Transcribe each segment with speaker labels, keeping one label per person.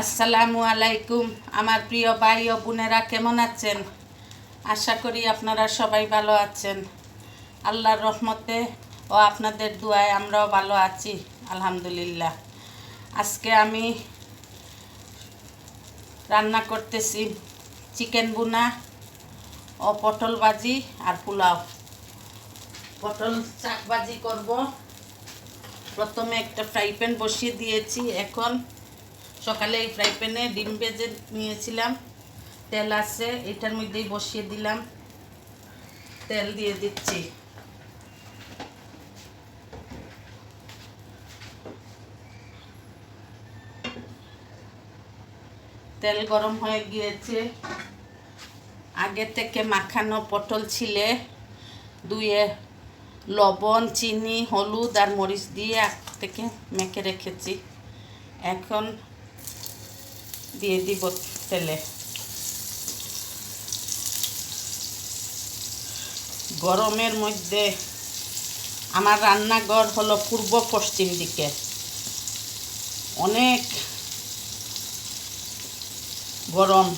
Speaker 1: আসসালামু আলাইকুম। আমার প্রিয় ভাই ও বোনেরা, কেমন আছেন? আশা করি আপনারা সবাই ভালো আছেন। আল্লাহর রহমতে ও আপনাদের দুয়ায় আমরাও ভালো আছি, আলহামদুলিল্লাহ। আজকে আমি রান্না করতেছি চিকেন বুনা ও পটল ভাজি আর পোলাও। পটল শাক ভাজি করব। প্রথমে একটা ফ্রাই প্যান বসিয়ে দিয়েছি। এখন সকালে এই ফ্রাই প্যানে ডিম ভেজে নিয়েছিলাম। তেল আছে, এটার মধ্যেই বসিয়ে দিলাম। তেল দিয়ে দিচ্ছি। তেল গরম হয়ে গিয়েছে। আগে থেকে মাখানো পটল ছিলে ধুয়ে লবণ, চিনি, হলুদ আর মরিচ দিয়ে আগ থেকে মেখে রেখেছি। এখন দিয়ে দিব তেলে। গরমের মধ্যে আমার রান্নাঘর হলো পূর্ব পশ্চিম দিকে। অনেক গরম।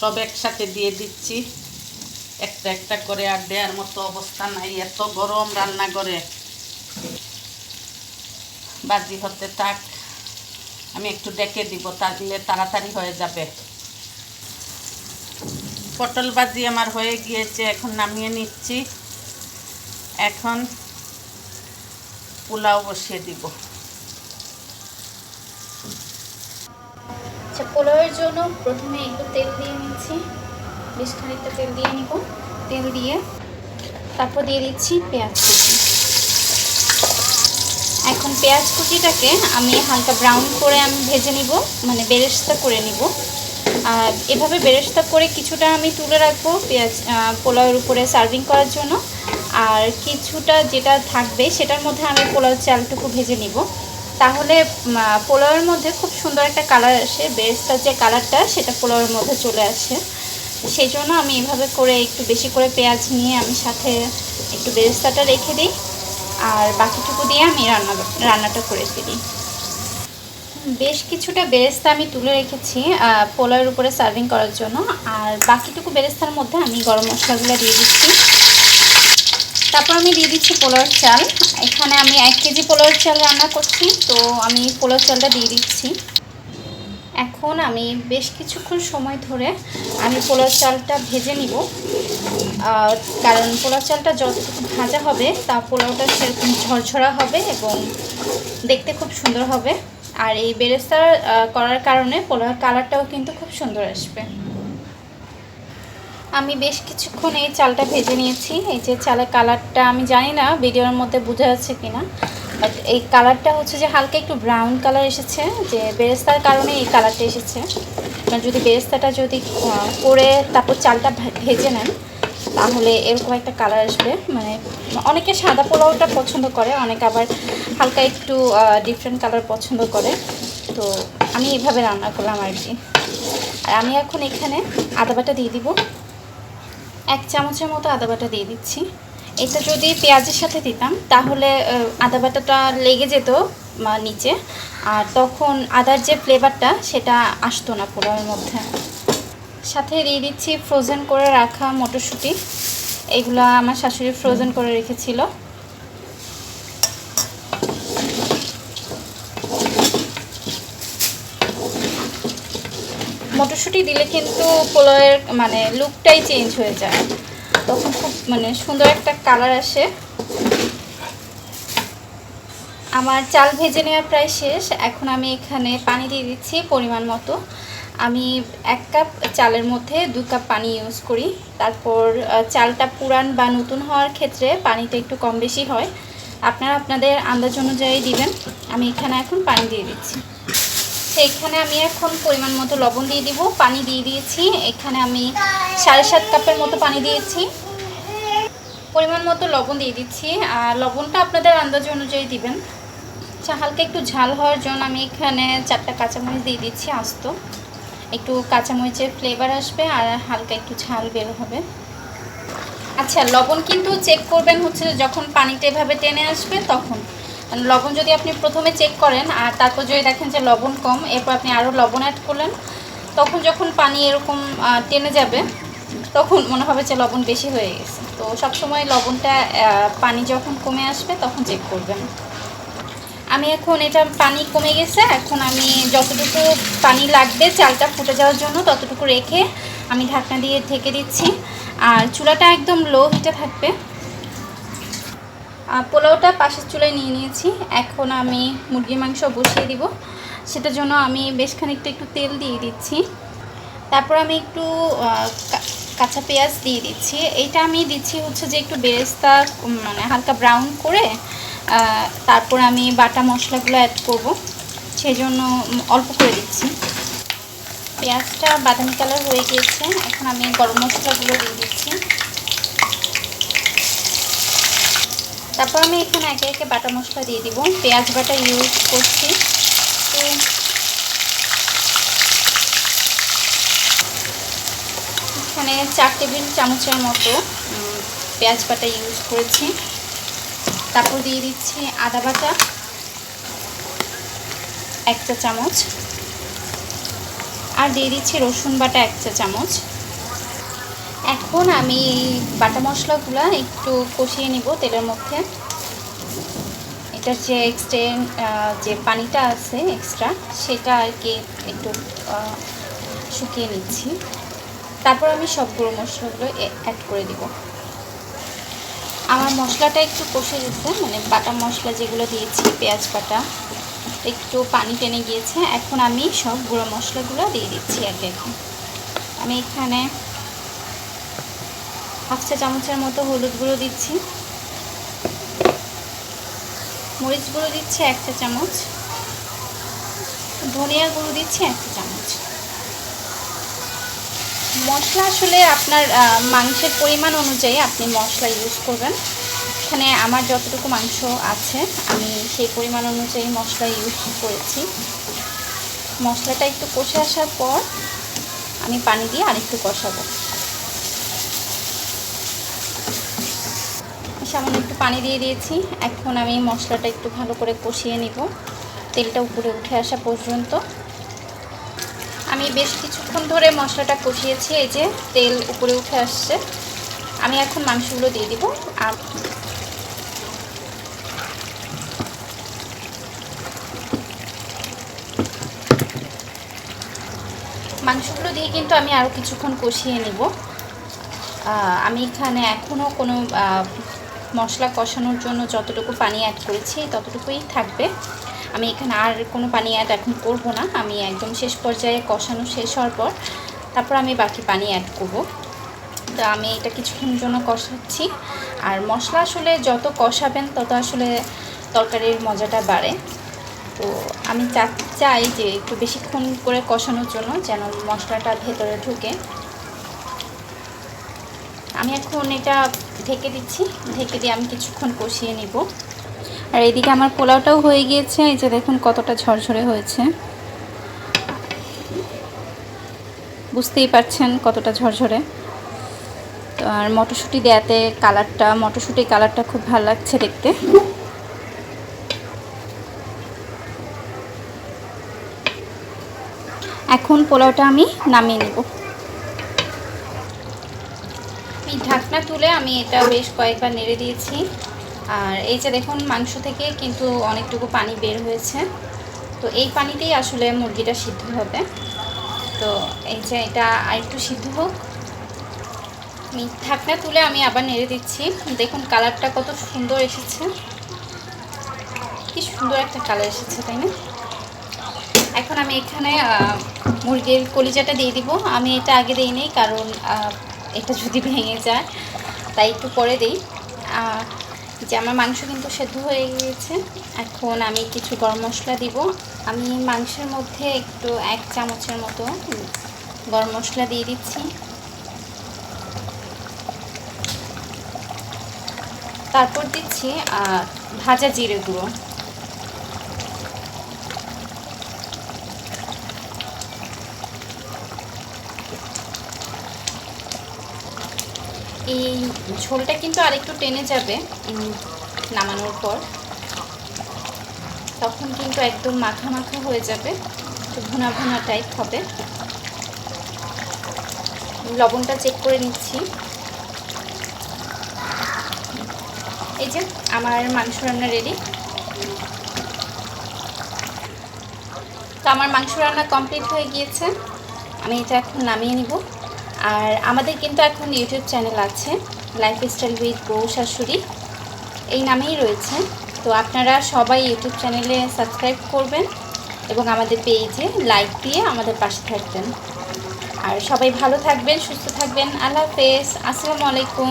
Speaker 1: সব একসাথে দিয়ে দিচ্ছি। একটা একটা করে আর দেওয়ার মতো অবস্থা নাই। এত গরম রান্নাঘরে। বাজি হতে থাক। আমি একটু ডেকে দিব, তাহলে তাড়াতাড়ি হয়ে যাবে। পটল বাজি আমার হয়ে গিয়েছে, এখন নামিয়ে নিচ্ছি। এখন পোলাও বসিয়ে দিব।
Speaker 2: আচ্ছা পোলাওয়ের জন্য প্রথমে একটু তেল দিয়ে নিচ্ছি। বেশ খানিকটা তেল দিয়ে নিব। তেল দিয়ে তারপর দিয়ে দিচ্ছি পেঁয়াজ এখন পেঁয়াজ কুচিটাকে আমি হালকা ব্রাউন করে আমি ভেজে নিব মানে বেরেস্তা করে নিব। আর এভাবে বেরেস্তা করে কিছুটা আমি তুলে রাখব পেঁয়াজ পোলাওয়ের উপরে সার্ভিং করার জন্য। আর কিছুটা যেটা থাকবে সেটার মধ্যে আমি পোলাও চালটুকু ভেজে নিব। তাহলে পোলাওয়ের মধ্যে খুব সুন্দর একটা কালার আসে, বেরেস্তার যে কালারটা সেটা পোলাওয়ের মধ্যে চলে আসে। সেই জন্য আমি এভাবে করে একটু বেশি করে পেঁয়াজ নিয়ে আমি সাথে একটু বেরেস্তাটা রেখে দিই। আর বাকিটুকু দিয়ে আমি রান্না রান্নাটা করে ফেলি। বেশ কিছুটা বেরেস্তা আমি তুলে রেখেছি পোলার উপরে সার্ভিং করার জন্য। আর বাকিটুকু বেরেস্তার মধ্যে আমি গরম মশলাগুলো দিয়ে দিচ্ছি। তারপর আমি দিয়ে দিচ্ছি পোলার চাল। এখানে আমি এক কেজি পোলাওর চাল রান্না করছি, তো আমি পোলার চালটা দিয়ে দিচ্ছি। এখন আমি বেশ কিছুক্ষণ সময় ধরে আমি পোলাওর চালটা ভেজে নিব। কারণ পোলাও চালটা যতটুকু ভাজা হবে তা পোলাওটা সেরকম ঝরঝরা হবে এবং দেখতে খুব সুন্দর হবে। আর এই বেরেস্তা করার কারণে পোলাওর কালারটাও কিন্তু খুব সুন্দর আসবে। আমি বেশ কিছুক্ষণ এই চালটা ভেজে নিয়েছি। এই যে চালের কালারটা আমি জানি না, ভিডিওর মধ্যে বোঝা যাচ্ছে কিনা। এই কালারটা হচ্ছে যে হালকা একটু ব্রাউন কালার এসেছে, যে বেরেস্তার কারণে এই কালারটা এসেছে। আপনার যদি বেরেস্তাটা যদি করে তারপর চালটা ভেজে নেন, তাহলে এরকম একটা কালার আসবে। মানে অনেকে সাদা পোলাওটা পছন্দ করে, অনেকে আবার হালকা একটু ডিফারেন্ট কালার পছন্দ করে। তো আমি এইভাবে রান্না করলাম আর কি। আর আমি এখন এখানে আদা বাটা দিয়ে দিব। এক চামচের মতো আদা বাটা দিয়ে দিচ্ছি। এটা যদি পেঁয়াজের সাথে দিতাম, তাহলে আদা বাটাটা লেগে যেত নিচে। আর তখন আদার যে ফ্লেভারটা সেটা আসতো না পোলাওয়ের মধ্যে। সাথে দিয়ে দিচ্ছি ফ্রোজেন করে রাখা মটরশুঁটি। এগুলো আমার শাশুড়ি ফ্রোজেন করে রেখেছিল। মটরশুঁটি দিলে কিন্তু পোলাওয়ের মানে লুকটাই চেঞ্জ হয়ে যায়। তখন খুব মানে সুন্দর একটা কালার আসে। আমার চাল ভেজে নেওয়া প্রায় শেষ। এখন আমি এখানে পানি দিয়ে দিচ্ছি পরিমাণ মতো। আমি এক কাপ চালের মধ্যে দু কাপ পানি ইউজ করি। তারপর চালটা পুরান বা নতুন হওয়ার ক্ষেত্রে পানিটা একটু কম বেশি হয়। আপনারা আপনাদের আন্দাজ অনুযায়ী দিবেন। আমি এখানে এখন পানি দিয়ে দিচ্ছি। তো এখানে আমি এখন পরিমাণ মতো লবণ দিয়ে দিব, পানি দিয়ে দিয়েছি। এখানে আমি সাড়ে সাত কাপের মতো পানি দিয়েছি। পরিমাণ মতো লবণ দিয়ে দিচ্ছি, আর লবণটা আপনাদের আন্দাজ অনুযায়ী দিবেন। আচ্ছা হালকা একটু ঝাল হওয়ার জন্য আমি এখানে চারটা কাঁচামরিচ দিয়ে দিচ্ছি আস্ত। একটু কাঁচামরিচের ফ্লেভার আসবে আর হালকা একটু ঝাল বের হবে। আচ্ছা লবণ কিন্তু চেক করবেন হচ্ছে যখন পানিটা এভাবে টেনে আসবে তখন। লবণ যদি আপনি প্রথমে চেক করেন আর তারপর যদি দেখেন যে লবণ কম, এরপর আপনি আরও লবণ অ্যাড করলেন, তখন যখন পানি এরকম টেনে যাবে, তখন মনে হবে যে লবণ বেশি হয়ে গেছে। তো সবসময় লবণটা পানি যখন কমে আসবে, তখন চেক করবেন। আমি এখন এটা পানি কমে গেছে, এখন আমি যতটুকু পানি লাগবে, চালটা ফুটে যাওয়ার জন্য ততটুকু রেখে আমি ঢাকনা দিয়ে ঢেকে দিচ্ছি। আর চুলাটা একদম লো হিটে থাকবে। পোলাওটা পাশের চুলায় নিয়ে নিয়েছি। এখন আমি মুরগির মাংস বসিয়ে দিব। সেটার জন্য আমি বেশ খানিকটা একটু তেল দিয়ে দিচ্ছি। তারপর আমি একটু কাঁচা পেঁয়াজ দিয়ে দিচ্ছি। এইটা আমি দিচ্ছি হচ্ছে যে একটু বেরেস্তা মানে হালকা ব্রাউন করে তারপর আমি বাটা মশলাগুলো অ্যাড করব। সেই জন্য অল্প করে দিচ্ছি। পেঁয়াজটা বাদামি কালার হয়ে গিয়েছে। এখন আমি গরম মশলাগুলো দিয়ে দিচ্ছি। তারপর আমি এখানে একে একে বাটা মশলা দিয়ে দিব। পেঁয়াজ বাটা ইউজ করছি। এখানে চার টেবিল চামচের মতো পেঁয়াজ বাটা ইউজ করেছি। তারপর দিয়ে দিচ্ছি আদা বাটা এক চা চামচ। আর দিয়ে দিচ্ছি রসুন বাটা এক চা চামচ। এখন আমি বাটা মশলাগুলো একটু কষিয়ে নিব তেলের মধ্যে। এটার যে এক্সটেন যে পানিটা আছে এক্সট্রা সেটা আর কি একটু শুকিয়ে নিচ্ছি। তারপর আমি সব গুঁড়ো মশলাগুলো অ্যাড করে দিব। আমার মশলাটা একটু কষে গেছে মানে বাটা মশলা যেগুলো দিয়েছি, পেঁয়াজ বাটা, একটু পানি টেনে গিয়েছে। এখন আমি সব গুঁড়ো মশলাগুলো দিয়ে দিচ্ছি একে একে। আমি এখানে হাফ চা চামচের মতো হলুদ গুঁড়ো দিচ্ছি। মরিচ গুঁড়ো দিচ্ছি এক চা চামচ। ধনিয়া গুঁড়ো দিচ্ছি এক চা চামচ। মশলা আসলে আপনার মাংসের পরিমাণ অনুযায়ী আপনি মশলা ইউজ করবেন। এখানে আমার যতটুকু মাংস আছে, আমি সেই পরিমাণ অনুযায়ী মশলা ইউজ করেছি। মশলাটা একটু কষে আসার পর আমি পানি দিয়ে আরেকটু কষাবো। সামান্য একটু পানি দিয়ে দিয়েছি। এখন আমি মশলাটা একটু ভালো করে কষিয়ে নিব। তেলটা উপরে উঠে আসা পর্যন্ত। আমি বেশ কিছুক্ষণ ধরে মশলাটা কষিয়েছি, এই যে তেল উপরে উঠে আসছে। আমি এখন মাংসগুলো দিয়ে দিব। আর মাংসগুলো দিয়ে কিন্তু আমি আরও কিছুক্ষণ কষিয়ে নেব। আমি এখানে এখনও কোনো মশলা কষানোর জন্য যতটুকু পানি অ্যাড করেছি, ততটুকুই থাকবে। আমি এখানে আর কোনো পানি অ্যাড এখন করব না। আমি একদম শেষ পর্যায়ে কষানো শেষ হওয়ার পর তারপর আমি বাকি পানি অ্যাড করব। তো আমি এটা কিছুক্ষণের জন্য কষাচ্ছি। আর মশলা আসলে যত কষাবেন, তত আসলে তরকারির মজাটা বাড়ে। তো আমি চাই যে একটু বেশিক্ষণ করে কষানোর জন্য যেন মশলাটা ভেতরে ঢুকে। আমি এখন এটা ঢেকে দিচ্ছি। ঢেকে দিয়ে আমি কিছুক্ষণ কষিয়ে নিব। আর এদিকে আমার পোলাওটাও হয়ে গিয়েছে। এই যে দেখুন কতটা ঝরঝরে হয়েছে। বুঝতেই পারছেন কতটা ঝরঝরে। তো আর মটরশুঁটি দেয়াতে কালারটা মটরশুঁটি কালারটা খুব ভালো লাগছে দেখতে। এখন পোলাওটা আমি নামিয়ে নেব। এই ঢাকনা তুলে আমি এটা বেশ কয়েকবার নেড়ে দিয়েছি। আর এই যে দেখুন, মাংস থেকে কিন্তু অনেকটুকু পানি বের হয়েছে। তো এই পানিতেই আসলে মুরগিটা সিদ্ধ হবে। তো এই যে এটা আরেকটু সিদ্ধ হোক। ঢাকনা তুলে আমি আবার নেড়ে দিচ্ছি। দেখুন, কালারটা কত সুন্দর এসেছে। কি সুন্দর একটা কালার এসেছে, তাই না? এখন আমি এখানে মুরগির কলিজাটা দিয়ে দিব। আমি এটা আগে দিই নেই কারণ এটা যদি ভেঙে যায়, তাই একটু পরে দিই। যে আমার মাংস কিন্তু সেদ্ধ হয়ে গিয়েছে। এখন আমি কিছু গরম মশলা দিব। আমি মাংসের মধ্যে একটু এক চামচের মতো গরম মশলা দিয়ে দিচ্ছি। তারপর দিচ্ছি ভাজা জিরে গুঁড়ো। এই ঝোলটা কিন্তু আরেকটু টেনে যাবে নামানোর পর। তখন কিন্তু একদম মাখা মাখা হয়ে যাবে, একটু ভুনা ভুনা টাইপ হবে। লবণটা চেক করে নিচ্ছি। এই যে আমার মাংস রান্না রেডি তো আমার মাংস রান্না কমপ্লিট হয়ে গিয়েছে। আমি এটা এখন নামিয়ে নিব। আর আমাদের কিন্তু এখন ইউটিউব চ্যানেল আছে লাইফ স্টাইল উইথ বউ শাশুড়ি। এই নামেই রয়েছে। তো আপনারা সবাই ইউটিউব চ্যানেলে সাবস্ক্রাইব করবেন এবং আমাদের পেজে লাইক দিয়ে আমাদের পাশে থাকবেন। আর সবাই ভালো থাকবেন, সুস্থ থাকবেন। আল্লাহ হাফেজ। আসসালামু আলাইকুম।